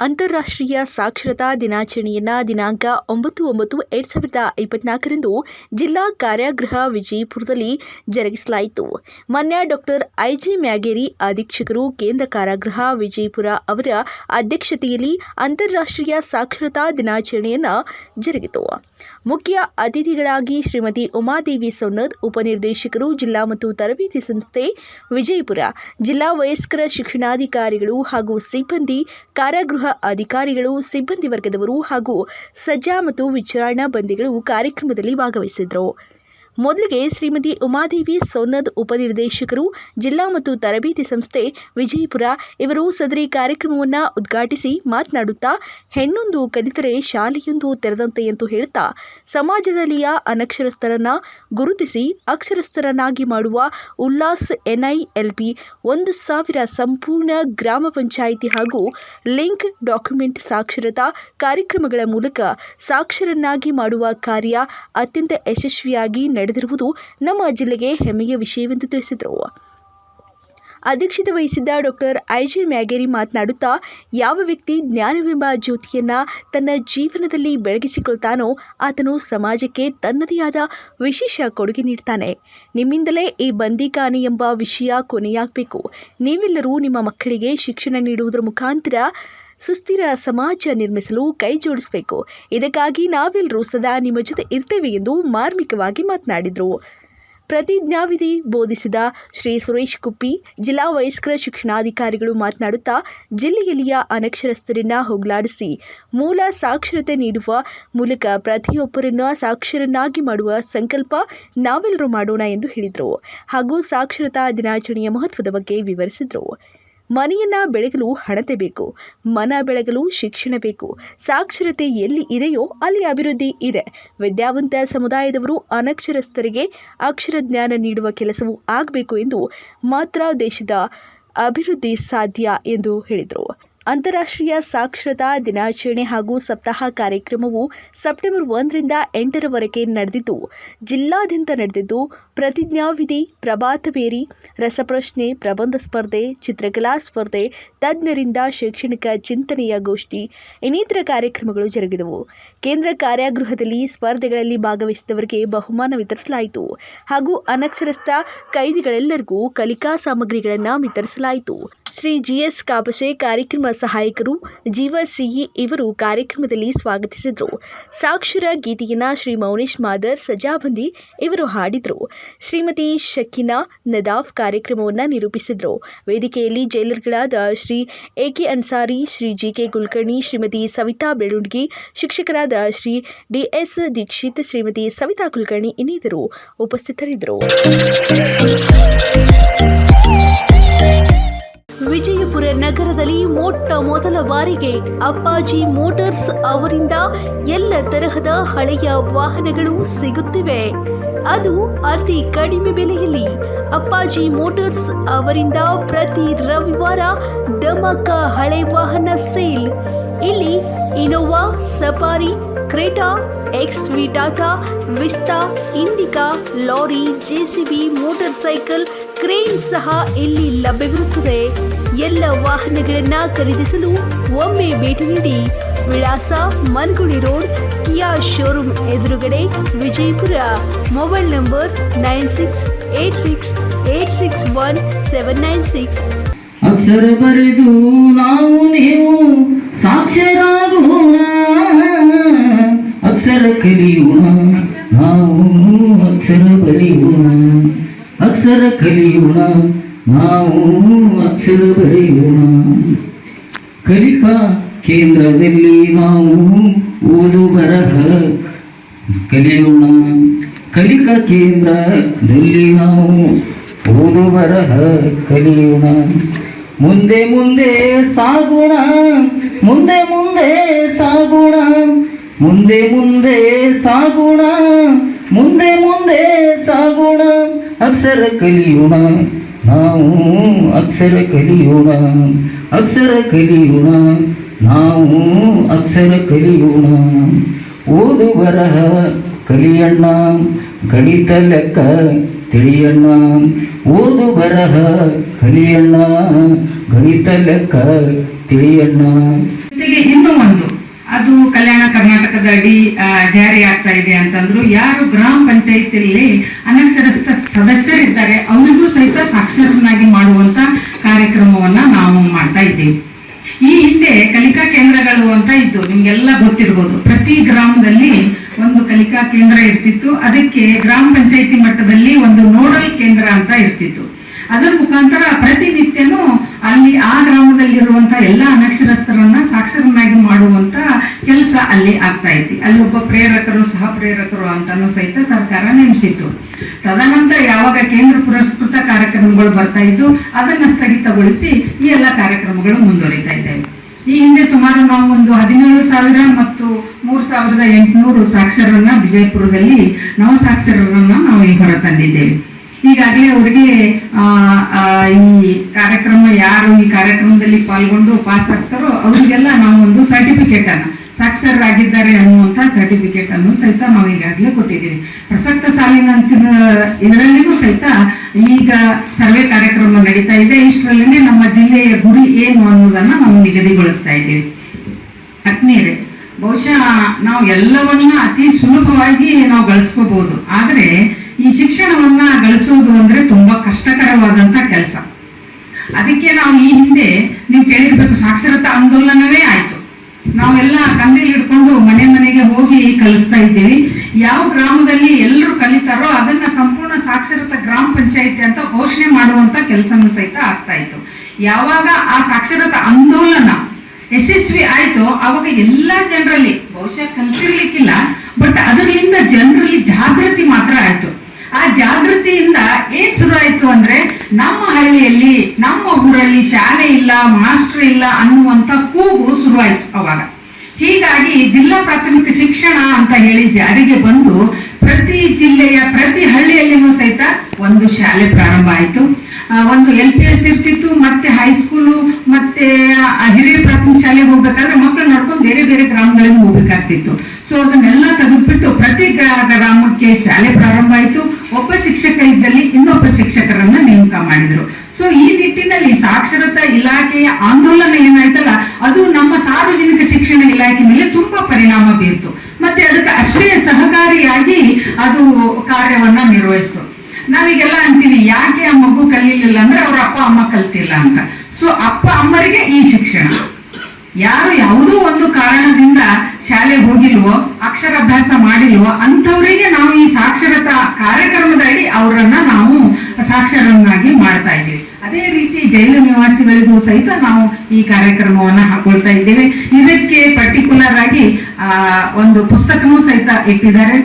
ಅಂತಾರಾಷ್ಟ್ರೀಯ ಸಾಕ್ಷರತಾ ದಿನಾಚರಣೆಯನ್ನ ದಿನಾಂಕ ಒಂಬತ್ತು ಒಂಬತ್ತು ಎರಡು ಸಾವಿರದ ಇಪ್ಪತ್ನಾಲ್ಕರಂದು ಜಿಲ್ಲಾ ಕಾರ್ಯಾಗೃಹ ವಿಜಯಪುರದಲ್ಲಿ ಜರುಗಿಸಲಾಯಿತು. ಮಾನ್ಯ ಡಾಕ್ಟರ್ ಐಜಿ ಮ್ಯಾಗೇರಿ ಅಧೀಕ್ಷಕರು ಕೇಂದ್ರ ಕಾರಾಗೃಹ ವಿಜಯಪುರ ಅವರ ಅಧ್ಯಕ್ಷತೆಯಲ್ಲಿ ಅಂತಾರಾಷ್ಟ್ರೀಯ ಸಾಕ್ಷರತಾ ದಿನಾಚರಣೆಯನ್ನ ಜರುಗಿತು. ಮುಖ್ಯ ಅತಿಥಿಗಳಾಗಿ ಶ್ರೀಮತಿ ಉಮಾದೇವಿ ಸೋನದ್ ಉಪನಿರ್ದೇಶಕರು, ಜಿಲ್ಲಾ ಮತ್ತು ತರಬೇತಿ ಸಂಸ್ಥೆ ವಿಜಯಪುರ, ಜಿಲ್ಲಾ ವಯಸ್ಕರ ಶಿಕ್ಷಣಾಧಿಕಾರಿಗಳು ಹಾಗೂ ಸಿಬ್ಬಂದಿ ಕಾರಾಗೃಹ ಅಧಿಕಾರಿಗಳು ಸಿಬ್ಬಂದಿ ವರ್ಗದವರು ಹಾಗೂ ಸಜ್ಜಾ ಮತ್ತು ವಿಚಾರಣಾ ಬಂದಿಗಳು ಕಾರ್ಯಕ್ರಮದಲ್ಲಿ ಭಾಗವಹಿಸಿದರು ಮೊದಲಿಗೆ ಶ್ರೀಮತಿ ಉಮಾದೇವಿ ಸೋನದ್ ಉಪನಿರ್ದೇಶಕರು, ಜಿಲ್ಲಾ ಮತ್ತು ತರಬೇತಿ ಸಂಸ್ಥೆ ವಿಜಯಪುರ ಇವರು ಸದರಿ ಕಾರ್ಯಕ್ರಮವನ್ನು ಉದ್ಘಾಟಿಸಿ ಮಾತನಾಡುತ್ತಾ, ಹೆಣ್ಣೊಂದು ಕಲಿತರೆ ಶಾಲೆಯೊಂದು ತೆರೆದಂತೆ ಎಂದು ಹೇಳುತ್ತಾ, ಸಮಾಜದಲ್ಲಿಯ ಅನಕ್ಷರಸ್ಥರನ್ನ ಗುರುತಿಸಿ ಅಕ್ಷರಸ್ಥರನ್ನಾಗಿ ಮಾಡುವ ಉಲ್ಲಾಸ್ ಎನ್ಐಎಲ್ಪಿ ಒಂದು ಸಾವಿರ ಸಂಪೂರ್ಣ ಗ್ರಾಮ ಪಂಚಾಯಿತಿ ಹಾಗೂ ಲಿಂಕ್ ಡಾಕ್ಯುಮೆಂಟ್ ಸಾಕ್ಷರತಾ ಕಾರ್ಯಕ್ರಮಗಳ ಮೂಲಕ ಸಾಕ್ಷರನ್ನಾಗಿ ಮಾಡುವ ಕಾರ್ಯ ಅತ್ಯಂತ ಯಶಸ್ವಿಯಾಗಿ ನಡೆದಿರುವುದು ನಮ್ಮ ಜಿಲ್ಲೆಗೆ ಹೆಮ್ಮೆಯ ವಿಷಯವೆಂದು ತಿಳಿಸಿದರು. ಅಧ್ಯಕ್ಷತೆ ವಹಿಸಿದ್ದ ಡಾಕ್ಟರ್ ಐಜೆ ಮ್ಯಾಗೇರಿ ಮಾತನಾಡುತ್ತಾ, ಯಾವ ವ್ಯಕ್ತಿ ಜ್ಞಾನವೆಂಬ ಜ್ಯೋತಿಯನ್ನ ತನ್ನ ಜೀವನದಲ್ಲಿ ಬೆಳಗಿಸಿಕೊಳ್ತಾನೋ ಆತನು ಸಮಾಜಕ್ಕೆ ತನ್ನದೇ ಆದ ವಿಶೇಷ ಕೊಡುಗೆ ನೀಡ್ತಾನೆ. ನಿಮ್ಮಿಂದಲೇ ಈ ಬಂದಿಖಾನೆ ಎಂಬ ವಿಷಯ ಕೊನೆಯಾಗಬೇಕು. ನೀವೆಲ್ಲರೂ ನಿಮ್ಮ ಮಕ್ಕಳಿಗೆ ಶಿಕ್ಷಣ ನೀಡುವುದರ ಮುಖಾಂತರ ಸುಸ್ಥಿರ ಸಮಾಜ ನಿರ್ಮಿಸಲು ಕೈಜೋಡಿಸಬೇಕು ಇದಕ್ಕಾಗಿ ನಾವೆಲ್ಲರೂ ಸದಾ ನಿಮ್ಮ ಜೊತೆ ಇರ್ತೇವೆ ಎಂದು ಮಾರ್ಮಿಕವಾಗಿ ಮಾತನಾಡಿದರು. ಪ್ರತಿಜ್ಞಾವಿಧಿ ಬೋಧಿಸಿದ ಶ್ರೀ ಸುರೇಶ್ ಕುಪ್ಪಿ, ಜಿಲ್ಲಾ ವಯಸ್ಕರ ಶಿಕ್ಷಣಾಧಿಕಾರಿಗಳು ಮಾತನಾಡುತ್ತಾ ಜಿಲ್ಲೆಯಲ್ಲಿಯ ಅನಕ್ಷರಸ್ಥರನ್ನ ಹೋಗಲಾಡಿಸಿ ಮೂಲ ಸಾಕ್ಷರತೆ ನೀಡುವ ಮೂಲಕ ಪ್ರತಿಯೊಬ್ಬರನ್ನ ಸಾಕ್ಷರನ್ನಾಗಿ ಮಾಡುವ ಸಂಕಲ್ಪ ನಾವೆಲ್ಲರೂ ಮಾಡೋಣ ಎಂದು ಹೇಳಿದರು. ಹಾಗೂ ಸಾಕ್ಷರತಾ ದಿನಾಚರಣೆಯ ಮಹತ್ವದ ಬಗ್ಗೆ ವಿವರಿಸಿದರು. ಮನೆಯನ್ನ ಬೆಳಗಲು ಹಣತೆ ಬೇಕು, ಮನ ಬೆಳಗಲು ಶಿಕ್ಷಣ ಬೇಕು. ಸಾಕ್ಷರತೆ ಎಲ್ಲಿ ಇದೆಯೋ ಅಲ್ಲಿ ಅಭಿವೃದ್ಧಿ ಇದೆ. ವಿದ್ಯಾವಂತ ಸಮುದಾಯದವರು ಅನಕ್ಷರಸ್ಥರಿಗೆ ಅಕ್ಷರ ಜ್ಞಾನ ನೀಡುವ ಕೆಲಸವೂ ಆಗಬೇಕು ಎಂದು ಮಾತ್ರ ದೇಶದ ಅಭಿವೃದ್ಧಿ ಸಾಧ್ಯ ಎಂದು ಹೇಳಿದರು. ಅಂತಾರಾಷ್ಟ್ರೀಯ ಸಾಕ್ಷರತಾ ದಿನಾಚರಣೆ ಹಾಗೂ ಸಪ್ತಾಹ ಕಾರ್ಯಕ್ರಮವು ಸೆಪ್ಟೆಂಬರ್ ಒಂದರಿಂದ ಎಂಟರವರೆಗೆ ನಡೆದಿದ್ದು, ಜಿಲ್ಲಾದ್ಯಂತ ನಡೆದಿದ್ದು, ಪ್ರತಿಜ್ಞಾವಿಧಿ ಪ್ರಭಾತಬೇರಿ ರಸಪ್ರಶ್ನೆ, ಪ್ರಬಂಧ ಸ್ಪರ್ಧೆ, ಚಿತ್ರಕಲಾ ಸ್ಪರ್ಧೆ, ತಜ್ಞರಿಂದ ಶೈಕ್ಷಣಿಕ ಚಿಂತನೆಯ ಗೋಷ್ಠಿ, ಇನ್ನಿತರ ಕಾರ್ಯಕ್ರಮಗಳು ಜರುಗಿದವು. ಕೇಂದ್ರ ಕಾರ್ಯಾಗೃಹದಲ್ಲಿ ಸ್ಪರ್ಧೆಗಳಲ್ಲಿ ಭಾಗವಹಿಸಿದವರಿಗೆ ಬಹುಮಾನ ವಿತರಿಸಲಾಯಿತು ಹಾಗೂ ಅನಕ್ಷರಸ್ಥ ಕೈದಿಗಳೆಲ್ಲರಿಗೂ ಕಲಿಕಾ ಸಾಮಗ್ರಿಗಳನ್ನು ವಿತರಿಸಲಾಯಿತು. ಶ್ರೀ ಜಿಎಸ್ ಕಾಪಶೆ ಕಾರ್ಯಕ್ರಮ ಸಹಾಯಕರು, ಜೀವ ಸಿಇ ಇವರು ಕಾರ್ಯಕ್ರಮದಲ್ಲಿ ಸ್ವಾಗತಿಸಿದರು. ಸಾಕ್ಷರ ಗೀತೆಯನ್ನ ಶ್ರೀ ಮೌನೇಶ್ ಮಾದರ್ ಸಜಾಬಂದಿ ಇವರು ಹಾಡಿದರು. ಶ್ರೀಮತಿ ಶಕೀನಾ ನದಾಫ್ ಕಾರ್ಯಕ್ರಮವನ್ನು ನಿರೂಪಿಸಿದರು. ವೇದಿಕೆಯಲ್ಲಿ ಜೈಲರ್ಗಳಾದ Shri A K Ansari, Shri G K Kulkarni, Shrimati Savita Belundgi ಶಿಕ್ಷಕರಾದ ಶ್ರೀ ಡಿಎಸ್ ದೀಕ್ಷಿತ್, ಶ್ರೀಮತಿ ಸವಿತಾ ಕುಲಕರ್ಣಿ ಇನ್ನಿತರು ಉಪಸ್ಥಿತರಿದ್ದರು. ವಿಜಯಪುರ ನಗರದಲ್ಲಿ ಮೊಟ್ಟ ಮೊದಲ ಬಾರಿಗೆ ಅಪ್ಪಾಜಿ ಮೋಟಾರ್ಸ್ ಅವರಿಂದ ಎಲ್ಲ ತರಹದ ಹಳೆಯ ವಾಹನಗಳು ಸಿಗುತ್ತಿವೆ. ಅದು ಅತಿ ಕಡಿಮೆ ಬೆಲೆಯಲ್ಲಿ ಅಪ್ಪಾಜಿ ಮೋಟಾರ್ಸ್ ಅವರಿಂದ ಪ್ರತಿ ರವಿವಾರ ಧಮಕ ಹಳೆ ವಾಹನ ಸೇಲ್. ಇಲ್ಲಿ Innova, Safari, Creta X V Tata, Vista, Indica, lorry JCB motorcycle, crane ಸಹ ಇಲ್ಲಿ ಲಭ್ಯವಿರುತ್ತದೆ. ಎಲ್ಲ ವಾಹನಗಳನ್ನ ಖರೀದಿಸಲು ಒಮ್ಮೆ ಭೇಟಿ ನೀಡಿ ವಿಳಾಸ ಮನ್ಗುಳಿ ರೋಡ್, ಕಿಯಾ ಶೋರೂಮ್ ಎದುರುಗಡೆ Vijayapura. Mobile number nine six eight six eight six one seven nine six. ಅಕ್ಷರ ಬರೆದು ನಾವು ನೀವು ಸಾಕ್ಷರಾಗೋಣ. ಅಕ್ಷರ ಕಲಿಯೋಣ, ನಾವು ಅಕ್ಷರ ಬರೆಯೋಣ. ಅಕ್ಷರ ಕಲಿಯೋಣ ನಾವು ಅಕ್ಷರ ಬರೆಯೋಣ ಕಲಿಕಾ ಕೇಂದ್ರದಲ್ಲಿ ನಾವು ಓದು ಬರಹ. ಕಲಿಯೋಣ. ಕಲಿಕಾ ಕೇಂದ್ರದಲ್ಲಿ ನಾವು ಓದು ಬರಹ ಕಲಿಯೋಣ. ಮುಂದೆ ಮುಂದೆ ಸಾಗೋಣ. ಮುಂದೆ ಮುಂದೆ ಸಾಗೋಣ. ಮುಂದೆ ಮುಂದೆ ಸಾಗೋಣ. ಮುಂದೆ ಮುಂದೆ ಸಾಗೋಣ. ಅಕ್ಷರ ಕಲಿಯೋಣ. ನಾವು ಅಕ್ಷರ ಕಲಿಯೋಣ ಅಕ್ಷರ ಕಲಿಯೋಣ. ನಾವು ಅಕ್ಷರ ಕಲಿಯೋಣ. ಓದು ಬರಹ ಕಲಿಯಣ್ಣ, ಗಣಿತ ಲೆಕ್ಕ ತಿಳಿಯಣ್ಣ. ಓದು ಬರಹ ಕಲಿಯಣ್ಣ, ಗಣಿತ ಲೆಕ್ಕ ತಿಳಿಯಣ್ಣ. ಜೊತೆಗೆ ಇನ್ನೂ ಒಂದು. ಅದು ಕಲ್ಯಾಣ ಕರ್ನಾಟಕದ ಅಡಿ ಜಾರಿ ಆಗ್ತಾ ಇದೆ ಅಂತಂದ್ರು ಯಾರು ಗ್ರಾಮ ಪಂಚಾಯಿತಿಯಲ್ಲಿ ಅನಕ್ಷರಸ್ಥ ಸದಸ್ಯರಿದ್ದಾರೆ, ಅವರಿಗೂ ಸಹಿತ ಸಾಕ್ಷರನಾಗಿ ಮಾಡುವಂತ ಕಾರ್ಯಕ್ರಮವನ್ನ ನಾವು ಮಾಡ್ತಾ ಇದ್ದೀವಿ. ಈ ಹಿಂದೆ ಕಲಿಕಾ ಕೇಂದ್ರಗಳು ಅಂತ ಇತ್ತು ನಿಮ್ಗೆಲ್ಲ ಗೊತ್ತಿರ್ಬೋದು, ಪ್ರತಿ ಗ್ರಾಮದಲ್ಲಿ ಒಂದು ಕಲಿಕಾ ಕೇಂದ್ರ ಇರ್ತಿತ್ತು, ಅದಕ್ಕೆ ಗ್ರಾಮ ಪಂಚಾಯತಿ ಮಟ್ಟದಲ್ಲಿ ಒಂದು ನೋಡಲ್ ಕೇಂದ್ರ ಅಂತ ಇರ್ತಿತ್ತು. ಅದರ ಮುಖಾಂತರ ಪ್ರತಿನಿತ್ಯನೂ ಅಲ್ಲಿ ಆ ಗ್ರಾಮದಲ್ಲಿರುವಂತ ಎಲ್ಲ ಅನಕ್ಷರಸ್ಥರನ್ನ ಸಾಕ್ಷರನ್ನಾಗಿ ಮಾಡುವಂತ ಕೆಲಸ ಅಲ್ಲಿ ಆಗ್ತಾ ಇತ್ತು. ಅಲ್ಲಿ ಒಬ್ಬ ಪ್ರೇರಕರು ಸಹ ಪ್ರೇರಕರು ಅಂತಾನು ಸಹಿತ ಸರ್ಕಾರ ನೇಮಿಸಿತ್ತು. ತದನಂತರ ಯಾವಾಗ ಕೇಂದ್ರ ಪುರಸ್ಕೃತ ಕಾರ್ಯಕ್ರಮಗಳು ಬರ್ತಾ ಇದ್ದು ಅದನ್ನ ಸ್ಥಗಿತಗೊಳಿಸಿ ಈ ಎಲ್ಲ ಕಾರ್ಯಕ್ರಮಗಳು ಮುಂದುವರಿತಾ ಇದ್ದಾವೆ. ಈ ಹಿಂದೆ ಸುಮಾರು ನಾವು ಒಂದು ಹದಿನೇಳು ಸಾವಿರ ಮತ್ತು ಮೂರು ಸಾವಿರದ ಎಂಟುನೂರು ಸಾಕ್ಷರರನ್ನ ವಿಜಯಪುರದಲ್ಲಿ ನವ ಸಾಕ್ಷರರನ್ನ ನಾವು ಈ ಹೊರ ತಂದಿದ್ದೇವೆ. ಹೀಗಾಗಿ ಅವರಿಗೆ ಈ ಕಾರ್ಯಕ್ರಮ ಯಾರು ಈ ಕಾರ್ಯಕ್ರಮದಲ್ಲಿ ಪಾಲ್ಗೊಂಡು ಪಾಸ್ ಆಗ್ತಾರೋ ಅವರಿಗೆಲ್ಲ ನಾವು ಒಂದು ಸರ್ಟಿಫಿಕೇಟ್ ಅನ್ನ, ಸಾಕ್ಷರರಾಗಿದ್ದಾರೆ ಅನ್ನುವಂತ ಸರ್ಟಿಫಿಕೇಟ್ ಅನ್ನು ಸಹಿತ ನಾವು ಈಗಾಗಲೇ ಕೊಟ್ಟಿದ್ದೀವಿ. ಪ್ರಸಕ್ತ ಸಾಲಿನ ಇದರಲ್ಲಿಯೂ ಸಹಿತ ಈಗ ಸರ್ವೆ ಕಾರ್ಯಕ್ರಮ ನಡೀತಾ ಇದೆ. ಇಷ್ಟರಲ್ಲಿನೇ ನಮ್ಮ ಜಿಲ್ಲೆಯ ಗುರಿ ಏನು ಅನ್ನೋದನ್ನ ನಾವು ನಿಗದಿಗೊಳಿಸ್ತಾ ಇದ್ದೀವಿ. ಆತ್ಮೀಯರೇ, ಬಹುಶಃ ನಾವು ಎಲ್ಲವನ್ನ ಅತಿ ಸುಲಭವಾಗಿ ನಾವು ಗಳಿಸ್ಕೋಬಹುದು ಆದ್ರೆ ಈ ಶಿಕ್ಷಣವನ್ನ ಗಳಿಸೋದು ಅಂದ್ರೆ ತುಂಬಾ ಕಷ್ಟಕರವಾದಂತ ಕೆಲಸ. ಅದಕ್ಕೆ ನಾವು ಈ ಹಿಂದೆ ನೀವು ಕೇಳಿರ್ಬೇಕು ಸಾಕ್ಷರತಾ ಆಂದೋಲನವೇ ಆಯ್ತು. ನಾವೆಲ್ಲ ಕಂದಿಲ್ ಹಿಡ್ಕೊಂಡು ಮನೆ ಮನೆಗೆ ಹೋಗಿ ಕಲಿಸ್ತಾ ಇದ್ದೀವಿ. ಯಾವ ಗ್ರಾಮದಲ್ಲಿ ಎಲ್ಲರೂ ಕಲಿತಾರೋ ಅದನ್ನ ಸಂಪೂರ್ಣ ಸಾಕ್ಷರತಾ ಗ್ರಾಮ ಪಂಚಾಯಿತಿ ಅಂತ ಘೋಷಣೆ ಮಾಡುವಂತ ಕೆಲಸನೂ ಸಹಿತ ಆಗ್ತಾ ಇತ್ತು. ಯಾವಾಗ ಆ ಸಾಕ್ಷರತಾ ಆಂದೋಲನ ಯಶಸ್ವಿ ಆಯ್ತು ಅವಾಗ ಎಲ್ಲಾ ಜನರಲ್ಲಿ, ಬಹುಶಃ ಕಲ್ತಿರ್ಲಿಕ್ಕಿಲ್ಲ, ಬಟ್ ಅದರಿಂದ ಜನರಲ್ಲಿ ಜಾಗೃತಿ ಮಾತ್ರ ಆಯ್ತು. ಆ ಜಾಗೃತಿಯಿಂದ ಏನ್ ಶುರು ಆಯ್ತು ಅಂದ್ರೆ ನಮ್ಮ ಹಳ್ಳಿಯಲ್ಲಿ, ನಮ್ಮ ಊರಲ್ಲಿ ಶಾಲೆ ಇಲ್ಲ, ಮಾಸ್ಟರ್ ಇಲ್ಲ ಅನ್ನುವಂತ ಕೂಗು ಶುರುವಾಯ್ತು ಅವಾಗ. ಹೀಗಾಗಿ ಜಿಲ್ಲಾ ಪ್ರಾಥಮಿಕ ಶಿಕ್ಷಣ ಅಂತ ಹೇಳಿ ಜಾರಿಗೆ ಬಂದು ಪ್ರತಿ ಜಿಲ್ಲೆಯ, ಪ್ರತಿ ಹಳ್ಳಿಯಲ್ಲಿನೂ ಸಹಿತ ಒಂದು ಶಾಲೆ ಪ್ರಾರಂಭ ಆಯಿತು. ಒಂದು ಎಲ್ ಪಿ ಎಸ್ ಇರ್ತಿತ್ತು, ಮತ್ತೆ ಹೈಸ್ಕೂಲು, ಮತ್ತೆ ಹಿರಿಯ ಪ್ರಾಥಮಿಕ ಶಾಲೆಗೆ ಹೋಗ್ಬೇಕಾದ್ರೆ ಮಕ್ಕಳು ನಡ್ಕೊಂಡು ಬೇರೆ ಬೇರೆ ಗ್ರಾಮಗಳಿಗೆ ಹೋಗ್ಬೇಕಾಗ್ತಿತ್ತು. ಸೊ ಅದನ್ನೆಲ್ಲ ತೆಗೆದ್ಬಿಟ್ಟು ಪ್ರತಿ ಗ್ರಾ- ಗ್ರಾಮಕ್ಕೆ ಶಾಲೆ ಪ್ರಾರಂಭ ಆಯಿತು. ಒಬ್ಬ ಶಿಕ್ಷಕ ಇದ್ದಲ್ಲಿ ಇನ್ನೊಬ್ಬ ಶಿಕ್ಷಕರನ್ನ ನೇಮಕ ಮಾಡಿದ್ರು. ಸೊ ಈ ನಿಟ್ಟಿನಲ್ಲಿ ಸಾಕ್ಷರತಾ ಇಲಾಖೆಯ ಆಂದೋಲನ ಏನಾಯ್ತಲ್ಲ, ಅದು ನಮ್ಮ ಸಾರ್ವಜನಿಕ ಶಿಕ್ಷಣ ಇಲಾಖೆ ಮೇಲೆ ತುಂಬಾ ಪರಿಣಾಮ ಬೀರ್ತು. ಮತ್ತೆ ಅದಕ್ಕೆ ಅಷ್ಟೇ ಸಹಕಾರಿಯಾಗಿ ಅದು ಕಾರ್ಯವನ್ನ ನಿರ್ವಹಿಸ್ತು. ನಾವೀಗೆಲ್ಲ ಅಂತೀವಿ, ಯಾಕೆ ಆ ಮಗು ಕಲೀಲಿಲ್ಲ ಅಂದ್ರೆ ಅವ್ರ ಅಪ್ಪ ಅಮ್ಮ ಕಲ್ತಿಲ್ಲ ಅಂತ. ಸೊ ಅಪ್ಪ ಅಮ್ಮರಿಗೆ ಈ ಶಿಕ್ಷಣ. ಯಾರು ಯಾವುದೋ ಒಂದು ಕಾರಣದಿಂದ ಶಾಲೆ ಹೋಗಿಲ್ವೋ, ಅಕ್ಷರಾಭ್ಯಾಸ ಮಾಡಿಲ್ವೋ, ಅಂಥವರಿಗೆ ನಾವು ಈ ಸಾಕ್ಷರತಾ ಕಾರ್ಯಕ್ರಮದಲ್ಲಿ ಅವರನ್ನ ನಾವು ಸಾಕ್ಷರನ್ನಾಗಿ ಮಾಡ್ತಾ ಇದ್ದೀವಿ. ಅದೇ ರೀತಿ ಜೈಲು ನಿವಾಸಿಗಳಿಗೂ ಸಹಿತ ನಾವು ಈ ಕಾರ್ಯಕ್ರಮವನ್ನ ಹಾಕೊಳ್ತಾ ಇದ್ದೇವೆ. ಇದಕ್ಕೆ ಪರ್ಟಿಕ್ಯುಲರ್ ಆಗಿ ಒಂದು ಪುಸ್ತಕನೂ ಸಹಿತ ಇಟ್ಟಿದ್ದಾರೆ.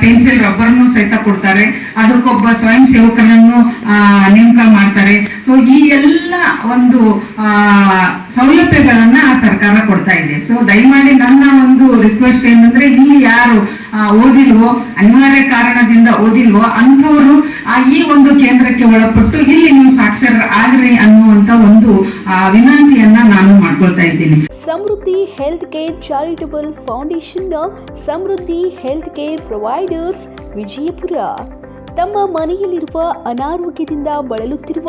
ಪೆನ್ಸಿಲ್, ರಬ್ಬರ್ನು ಸಹಿತ ಕೊಡ್ತಾರೆ. ಅದಕ್ಕೊಬ್ಬ ಸ್ವಯಂ ಸೇವಕರನ್ನು ನೇಮಕ ಮಾಡ್ತಾರೆ. ಸೊ ಈ ಎಲ್ಲ ಒಂದು ಸೌಲಭ್ಯಗಳನ್ನ ಸರ್ಕಾರ ಕೊಡ್ತಾ ಇದೆ. ಸೊ ದಯಮಾಡಿ ನನ್ನ ಒಂದು ರಿಕ್ವೆಸ್ಟ್ ಏನಂದ್ರೆ ಇಲ್ಲಿ ಯಾರು ಓದಿಲ್ವೋ, ಅನಿವಾರ್ಯ ಕಾರಣದಿಂದ ಓದಿಲ್ವೋ, ಅಂಥವರು ಈ ಒಂದು ಕೇಂದ್ರಕ್ಕೆ ಒಳಪಟ್ಟು ಇಲ್ಲಿ ನೀವು ಸಾಕ್ಷರ ಆಗ್ರಿ ಅನ್ನುವಂತ ಒಂದು ವಿನಂತಿಯನ್ನ ನಾನು ಮಾಡ್ಕೊಳ್ತಾ ಇದ್ದೀನಿ. Samruddhi health care charitable foundation Samruddhi health care providers Vijayapura. ತಮ್ಮ ಮನೆಯಲ್ಲಿರುವ ಅನಾರೋಗ್ಯದಿಂದ ಬಳಲುತ್ತಿರುವ